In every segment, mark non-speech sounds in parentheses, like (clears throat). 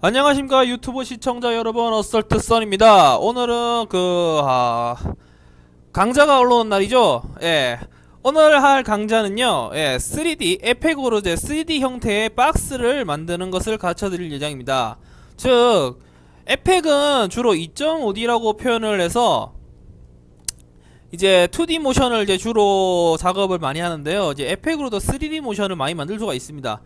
안녕하십니까 유튜브 시청자 여러분. 어설트 썬입니다. 오늘은 그 아, 강좌가 올라온 날이죠? 예. 오늘 할 강좌는요 예 3D 에펙으로 이제 3D 형태의 박스를 만드는 것을 가르쳐 드릴 예정입니다. 즉 에펙은 주로 2.5D라고 표현을 해서 이제 2D 모션을 이제 주로 작업을 많이 하는데요. 이제 에펙으로도 3D 모션을 많이 만들 수가 있습니다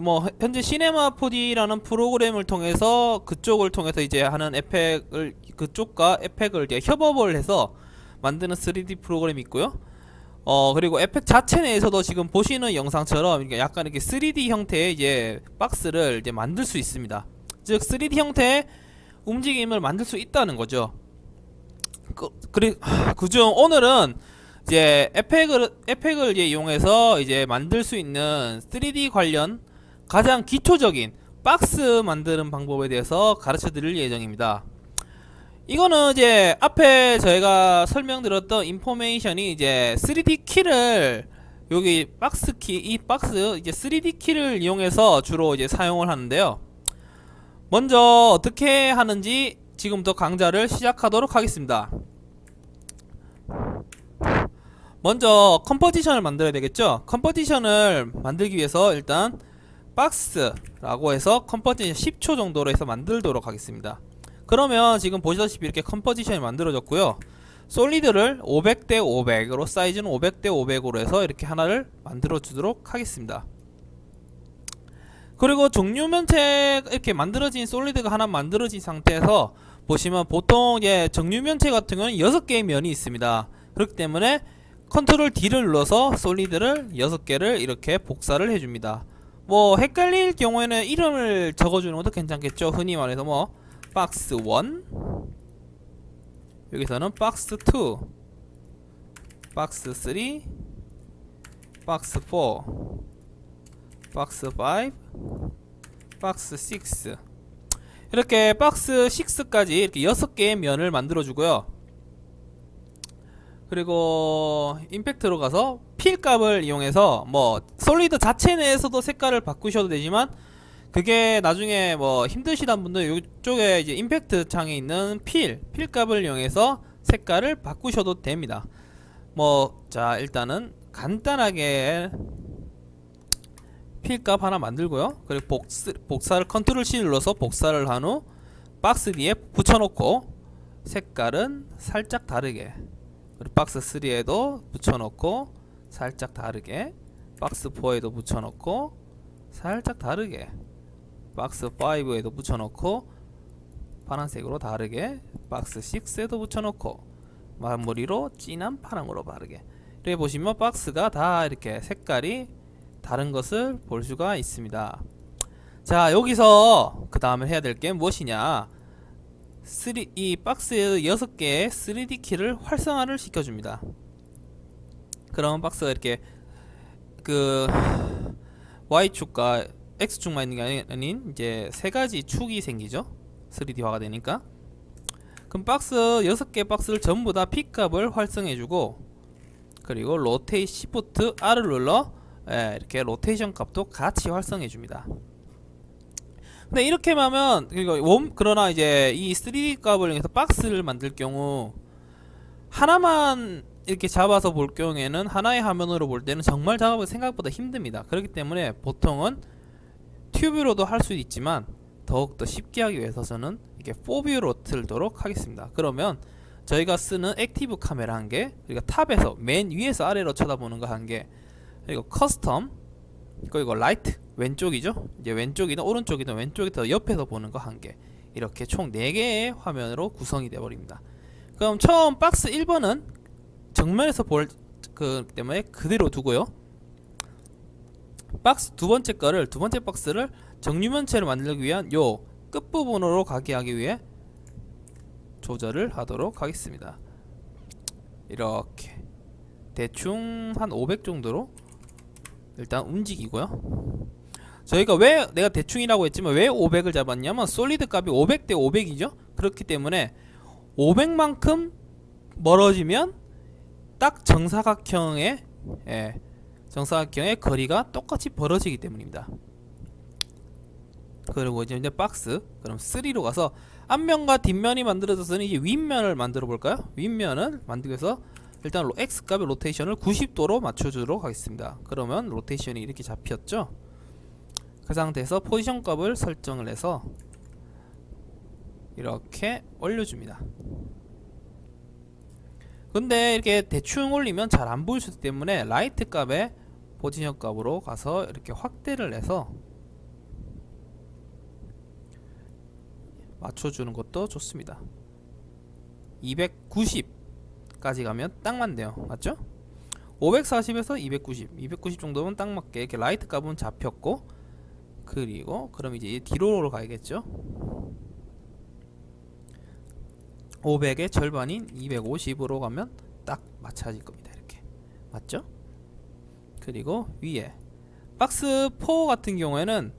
뭐 현재 시네마 4D라는 프로그램을 통해서 그쪽을 통해서 이제 하는 에펙을 그쪽과 에펙을 이제 협업을 해서 만드는 3D 프로그램이 있고요. 어 그리고 에펙 자체 내에서도 지금 보시는 영상처럼 약간 이렇게 3D 형태의 이제 박스를 이제 만들 수 있습니다. 즉 3D 형태의 움직임을 만들 수 있다는 거죠. 그, 그리 그중 오늘은 이제 에펙을 에펙을 이제 이용해서 이제 만들 수 있는 3D 관련 가장 기초적인 박스 만드는 방법에 대해서 가르쳐 드릴 예정입니다. 이거는 이제 앞에 저희가 설명드렸던 인포메이션이 이제 3D 키를 여기 박스 키, 이 박스 이제 3D 키를 이용해서 주로 이제 사용을 하는데요. 먼저 어떻게 하는지 지금부터 강좌를 시작하도록 하겠습니다. 먼저 컴포지션을 만들어야 되겠죠? 컴포지션을 만들기 위해서 일단 박스라고 해서 컴포지션 10초 정도로 해서 만들도록 하겠습니다. 그러면 지금 보시다시피 이렇게 컴포지션이 만들어졌고요. 솔리드를 500대 500으로 사이즈는 500대 500으로 해서 이렇게 하나를 만들어 주도록 하겠습니다. 그리고 정류면체 이렇게 만들어진 솔리드가 하나 만들어진 상태에서 보시면 보통 예, 정류면체 같은 경우는 6개의 면이 있습니다. 그렇기 때문에 컨트롤 D를 눌러서 솔리드를 6개를 이렇게 복사를 해줍니다. 뭐 헷갈릴 경우에는 이름을 적어주는 것도 괜찮겠죠. 흔히 말해서 뭐 박스 1 여기서는 박스 2 박스 3 박스 4 박스 5 박스 6 이렇게 박스 6까지 이렇게 6개의 면을 만들어 주고요. 그리고 임팩트로 가서 필 값을 이용해서 뭐 솔리드 자체 내에서도 색깔을 바꾸셔도 되지만 그게 나중에 뭐 힘드시단 분들 이쪽에 이제 임팩트 창에 있는 필, 필 값을 이용해서 색깔을 바꾸셔도 됩니다. 뭐 자 일단은 간단하게 필값 하나 만들고요. 그리고 복스, 복사를 컨트롤 C 눌러서 복사를 한 후 박스 뒤에 붙여놓고 색깔은 살짝 다르게 박스 3에도 붙여놓고 살짝 다르게 박스 4에도 붙여놓고 살짝 다르게 박스 5에도 붙여놓고 파란색으로 다르게 박스 6에도 붙여놓고 마무리로 진한 파랑으로 바르게. 이렇게 보시면 박스가 다 이렇게 색깔이 다른 것을 볼 수가 있습니다. 자 여기서 그 다음에 해야 될 게 무엇이냐 3, 이 박스 6개의 3D 키를 활성화를 시켜줍니다. 그럼 박스가 이렇게 그 Y축과 X축만 있는 게 아닌 이제 세 가지 축이 생기죠. 3D화가 되니까. 그럼 박스 6개 박스를 전부 다 P값을 활성해주고 그리고 로테이 시프트 R을 눌러 예, 이렇게 로테이션 값도 같이 활성해줍니다. 근데 이렇게 하면 원 그러나 이제 이 3D 값을 이용해서 박스를 만들 경우 하나만 이렇게 잡아서 볼 경우에는 하나의 화면으로 볼 때는 정말 작업이 생각보다 힘듭니다. 그렇기 때문에 보통은 튜브로도 할 수 있지만 더욱더 쉽게 하기 위해서 저는 이게 4뷰로 틀도록 하겠습니다. 그러면 저희가 쓰는 액티브 카메라 한 개, 그리고 탑에서 맨 위에서 아래로 쳐다보는 거 한 개, 그리고 커스텀, 그리고 라이트 왼쪽이죠. 이제 왼쪽이든 오른쪽이든 왼쪽이든 옆에서 보는 거 한 개. 이렇게 총 4개의 화면으로 구성이 되어 버립니다. 그럼 처음 박스 1번은 정면에서 볼 그 때문에 그대로 두고요. 박스 두 번째 거를 두 번째 박스를 정류면체를 만들기 위한 요 끝부분으로 가게 하기 위해 조절을 하도록 하겠습니다. 이렇게 대충 한 500 정도로 일단 움직이고요. 저희가 왜 내가 대충이라고 했지만 왜 500을 잡았냐면 솔리드 값이 500 대 500이죠. 그렇기 때문에 500만큼 멀어지면 딱 정사각형의 예, 정사각형의 거리가 똑같이 벌어지기 때문입니다. 그리고 이제 박스 그럼 3로 가서 앞면과 뒷면이 만들어졌으니 이제 윗면을 만들어 볼까요? 윗면을 만들기 위해서 일단 로- x 값의 로테이션을 90도로 맞춰주도록 하겠습니다. 그러면 로테이션이 이렇게 잡혔죠? 그 상태에서 포지션 값을 설정을 해서 이렇게 올려줍니다. 근데 이렇게 대충 올리면 잘 안 보일 수 있기 때문에 라이트 값의 포지션 값으로 가서 이렇게 확대를 해서 맞춰주는 것도 좋습니다. 290 까지 가면 딱 맞네요. 맞죠? 540에서 290, 290 정도면 딱 맞게 이렇게 라이트 값은 잡혔고 그리고 그럼 이제 뒤로 가야겠죠? 500의 절반인 250으로 가면 딱 맞춰질 겁니다. 이렇게 맞죠? 그리고 위에 박스 4 같은 경우에는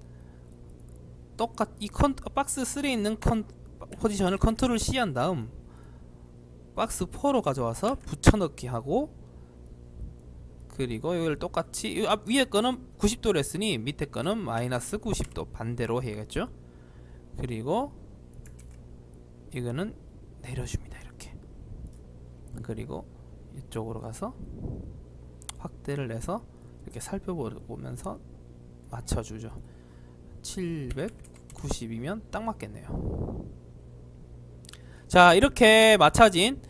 똑같 이 컨, 박스 3에 있는 컨, 포지션을 컨트롤 C 한 다음 박스 4로 가져와서 붙여넣기 하고 그리고 이걸 똑같이 이앞 위에 거는 90도로 했으니 밑에 거는 마이너스 90도 반대로 해야겠죠? 그리고 이거는 내려줍니다 이렇게. 그리고 이쪽으로 가서 확대를 해서 이렇게 살펴보면서 맞춰주죠. 790이면 딱 맞겠네요. 자 이렇게 맞춰진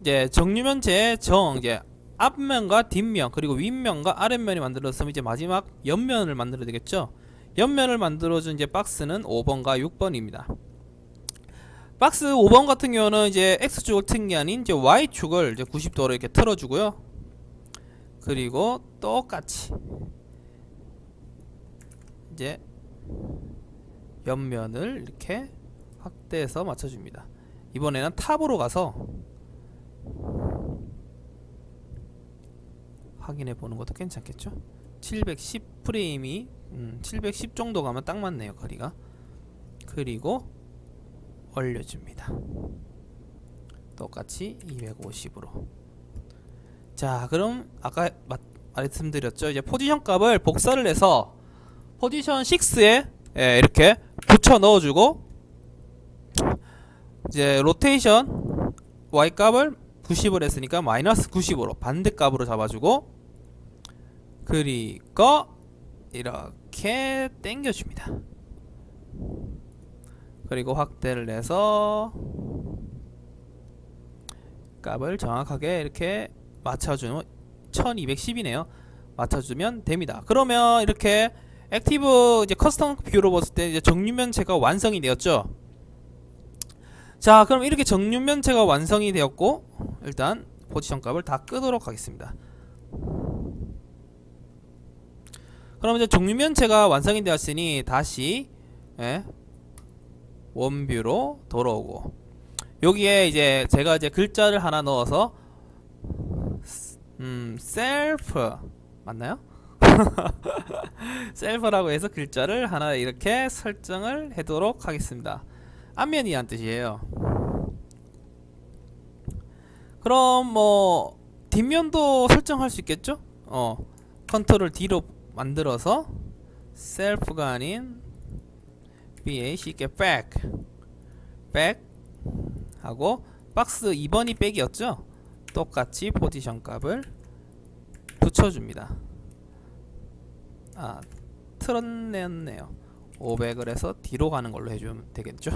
이제 정류면체 정 이제 앞면과 뒷면 그리고 윗면과 아랫면이 만들어졌으면 이제 마지막 옆면을 만들어야 되겠죠. 옆면을 만들어준 이제 박스는 5번과 6번입니다. 박스 5번 같은 경우는 이제 x축을 튼 게 아닌 이제 y축을 이제 90도로 이렇게 틀어주고요. 그리고 똑같이 이제 옆면을 이렇게 확대해서 맞춰줍니다. 이번에는 탑으로 가서 확인해 보는 것도 괜찮겠죠? 710 프레임이 음, 710 정도 가면 딱 맞네요 거리가 그리고 올려줍니다 똑같이 250으로 자 그럼 아까 마, 말씀드렸죠 이제 포지션 값을 복사를 해서 포지션 6에 예, 이렇게 붙여 넣어주고 이제 로테이션 y 값을 90을 했으니까 마이너스 90으로 반대 값으로 잡아주고 그리고 이렇게 당겨줍니다. 그리고 확대를 해서 값을 정확하게 이렇게 맞춰주는 1210이네요. 맞춰주면 됩니다. 그러면 이렇게 액티브 이제 커스텀 뷰로 봤을 때 이제 정류면체가 완성이 되었죠. 자, 그럼 이렇게 정류면체가 완성이 되었고 일단 포지션 값을 다 끄도록 하겠습니다. 그럼 이제 정류면체가 완성이 되었으니 다시 예, 원뷰로 돌아오고 여기에 이제 제가 이제 글자를 하나 넣어서 음 셀프 맞나요? (laughs) 셀프라고 해서 글자를 하나 이렇게 설정을 해도록 하겠습니다. 앞면이란 뜻이에요. 그럼 뭐 뒷면도 설정할 수 있겠죠? 어 컨트롤 D로 만들어서 셀프가 아닌 BAC 있게 back back 하고 박스 2번이 백이었죠? 똑같이 포지션 값을 붙여줍니다. 아 틀었네요 500을 해서 뒤로 가는 걸로 해주면 되겠죠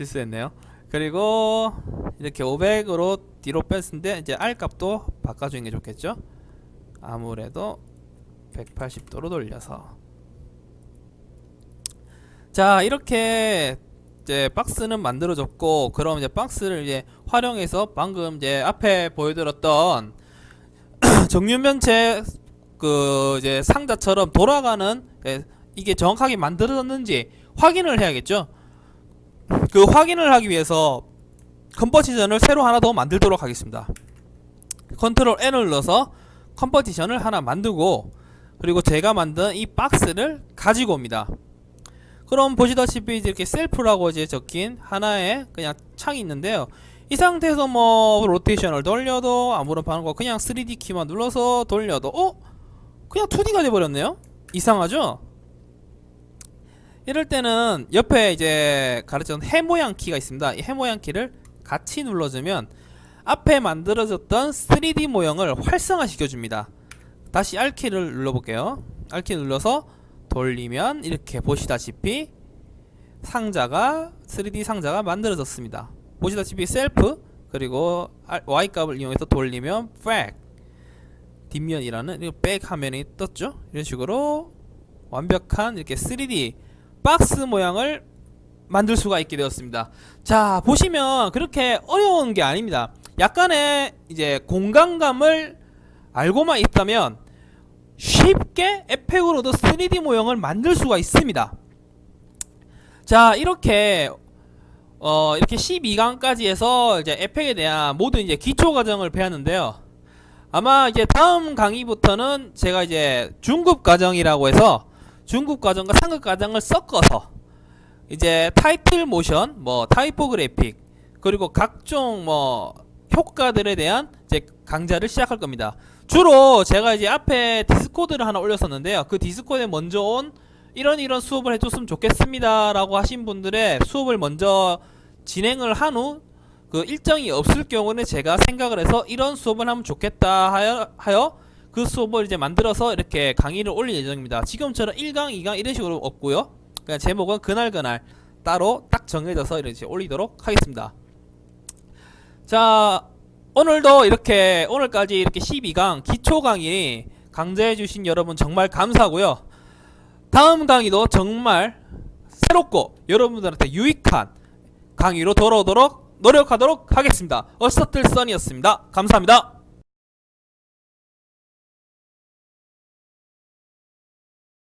실수했네요. 그리고 이렇게 500으로 뒤로 뺐는데 이제 R 값도 바꿔주는 게 좋겠죠? 아무래도 180도로 돌려서. 자 이렇게 이제 박스는 만들어졌고 그럼 이제 박스를 이제 활용해서 방금 이제 앞에 보여드렸던 (clears throat) 정유면체 그 이제 상자처럼 돌아가는 예, 이게 정확하게 만들어졌는지 확인을 해야겠죠. 그 확인을 하기 위해서 컴포지션을 새로 하나 더 만들도록 하겠습니다. 컨트롤 N을 눌러서 컴포지션을 하나 만들고 그리고 제가 만든 이 박스를 가지고 옵니다. 그럼 보시다시피 이렇게 셀프라고 이제 적힌 하나의 그냥 창이 있는데요. 이 상태에서 뭐 로테이션을 돌려도 아무런 반응 없고 그냥 3D 키만 눌러서 돌려도 어? 그냥 2D가 돼버렸네요? 이상하죠? 이럴 때는 옆에 이제 가르쳤던 해 모양 키가 있습니다. 이 해 모양 키를 같이 눌러주면 앞에 만들어졌던 3D 모형을 활성화 시켜줍니다. 다시 R키를 눌러볼게요. R키 눌러서 돌리면 이렇게 보시다시피 상자가 3D 상자가 만들어졌습니다. 보시다시피 셀프 그리고 Y 값을 이용해서 돌리면 back 뒷면이라는 이 back 화면이 떴죠. 이런 식으로 완벽한 이렇게 3D 박스 모양을 만들 수가 있게 되었습니다. 자 보시면 그렇게 어려운 게 아닙니다. 약간의 이제 공간감을 알고만 있다면 쉽게 에펙으로도 3D 모형을 만들 수가 있습니다. 자 이렇게 어 이렇게 12강까지 해서 이제 에펙에 대한 모든 이제 기초 과정을 배웠는데요. 아마 이제 다음 강의부터는 제가 이제 중급 과정이라고 해서 중급 과정과 상급 과정을 섞어서 이제 타이틀 모션, 뭐 타이포그래픽 그리고 각종 뭐 효과들에 대한 이제 강좌를 시작할 겁니다. 주로 제가 이제 앞에 디스코드를 하나 올렸었는데요. 그 디스코드에 먼저 온 이런 이런 수업을 해줬으면 좋겠습니다라고 하신 분들의 수업을 먼저 진행을 한 후 그 일정이 없을 경우는 제가 생각을 해서 이런 수업을 하면 좋겠다 하여, 하여 그 수업을 이제 만들어서 이렇게 강의를 올릴 예정입니다. 지금처럼 1강, 2강 이런 식으로 없고요. 그냥 제목은 그날 그날 따로 딱 정해져서 이렇게 올리도록 하겠습니다. 자, 오늘도 이렇게 오늘까지 이렇게 12강 기초 강의 강좌해 주신 여러분 정말 감사하고요. 다음 강의도 정말 새롭고 여러분들한테 유익한 강의로 돌아오도록 노력하도록 하겠습니다. 어스터틀 선이었습니다. 감사합니다.